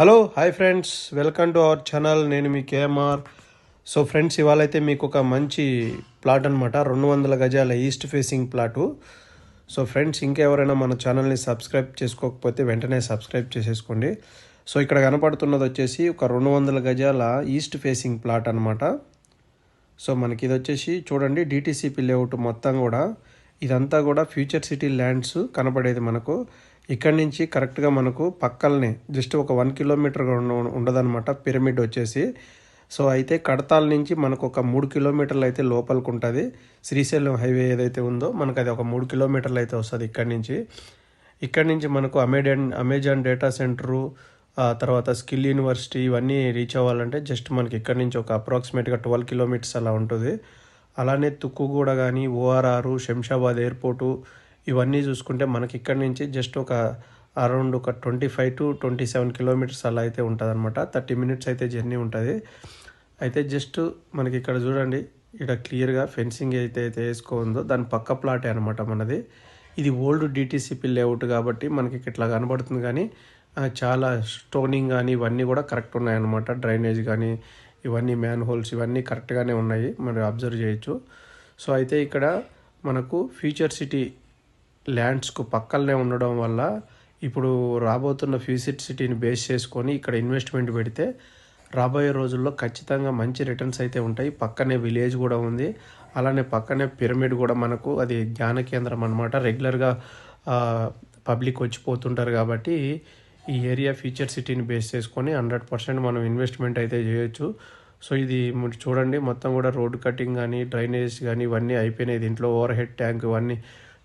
Hello hi friends welcome to our channel నేను మీ KMR. So friends ఇవాళ అయితే మీకు ఒక మంచి ప్లాట్ అనమాట రెండు వందల గజాల east facing plot so friends ఇంకెవరైనా మన ఛానల్ని సబ్స్క్రైబ్ చేసుకోకపోతే వెంటనే సబ్స్క్రైబ్ చేసేసుకోండి. సో ఇక్కడ కనపడుతున్నది వచ్చేసి ఒక రెండు వందల గజాల ఈస్ట్ ఫేసింగ్ ప్లాట్ అనమాట సో మనకి ఇది వచ్చేసి చూడండి డిటీసీపీ లేఅవుట్ మొత్తం కూడా. ఇదంతా కూడా ఫ్యూచర్ సిటీ ల్యాండ్స్ కనపడేది మనకు. ఇక్కడి నుంచి కరెక్ట్గా మనకు పక్కలనే జస్ట్ ఒక వన్ కిలోమీటర్ ఉండదన్నమాట పిరమిడ్ వచ్చేసి. సో అయితే కడతాల నుంచి మనకు ఒక మూడు కిలోమీటర్లు అయితే లోపలికి ఉంటుంది శ్రీశైలం హైవే ఏదైతే ఉందో మనకు అది ఒక మూడు కిలోమీటర్లు అయితే వస్తుంది ఇక్కడి నుంచి. ఇక్కడి నుంచి మనకు అమెజాన్ అమెజాన్ డేటా సెంటరు ఆ తర్వాత స్కిల్ యూనివర్సిటీ ఇవన్నీ రీచ్ అవ్వాలంటే జస్ట్ మనకి ఇక్కడి నుంచి ఒక అప్రాక్సిమేట్గా ట్వెల్వ్ కిలోమీటర్స్ అలా ఉంటుంది. అలానే తుక్కుగూడ కానీ ఓఆర్ఆర్ శంషాబాద్ ఎయిర్పోర్టు ఇవన్నీ చూసుకుంటే మనకి ఇక్కడి నుంచి జస్ట్ ఒక అరౌండ్ ఒక twenty five to twenty seven kilometres అలా అయితే ఉంటుంది అనమాట థర్టీ మినిట్స్ అయితే జర్నీ ఉంటుంది. అయితే జస్ట్ మనకి ఇక్కడ చూడండి ఇక్కడ క్లియర్గా ఫెన్సింగ్ అయితే అయితే వేసుకోందో దాని పక్క ప్లాటే అనమాట మనది. ఇది ఓల్డ్ డిటీసీపీ లేఅవుట్ కాబట్టి మనకి ఇట్లా కనబడుతుంది కానీ చాలా స్టోనింగ్ కానీ ఇవన్నీ కూడా కరెక్ట్ ఉన్నాయన్నమాట. డ్రైనేజ్ కానీ ఇవన్నీ మ్యాన్ హోల్స్ ఇవన్నీ కరెక్ట్గానే ఉన్నాయి. మనం అబ్జర్వ్ చేయొచ్చు. సో అయితే ఇక్కడ మనకు ఫ్యూచర్ సిటీ ల్యాండ్స్కు పక్కనే ఉండడం వల్ల ఇప్పుడు రాబోతున్న ఫ్యూచర్ సిటీని బేస్ చేసుకొని ఇక్కడ ఇన్వెస్ట్మెంట్ పెడితే రాబోయే రోజుల్లో ఖచ్చితంగా మంచి రిటర్న్స్ అయితే ఉంటాయి. పక్కనే విలేజ్ కూడా ఉంది. అలానే పక్కనే పిరమిడ్ కూడా మనకు అది ధ్యాన కేంద్రం అనమాట రెగ్యులర్గా పబ్లిక్ వచ్చిపోతుంటారు కాబట్టి ఈ ఏరియా ఫ్యూచర్ సిటీని బేస్ చేసుకొని హండ్రెడ్ పర్సెంట్ మనం ఇన్వెస్ట్మెంట్ అయితే చేయొచ్చు. సో ఇది మీరు చూడండి. మొత్తం కూడా రోడ్ కటింగ్ కానీ డ్రైనేజ్ కానీ ఇవన్నీ అయిపోయినాయి. దీంట్లో ఓవర్ హెడ్ ట్యాంక్ ఇవన్నీ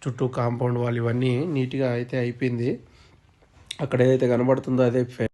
చుట్టూ కాంపౌండ్ వాళ్ళు ఇవన్నీ నీట్గా అయితే అయిపోయింది. అక్కడ ఏదైతే కనబడుతుందో అదే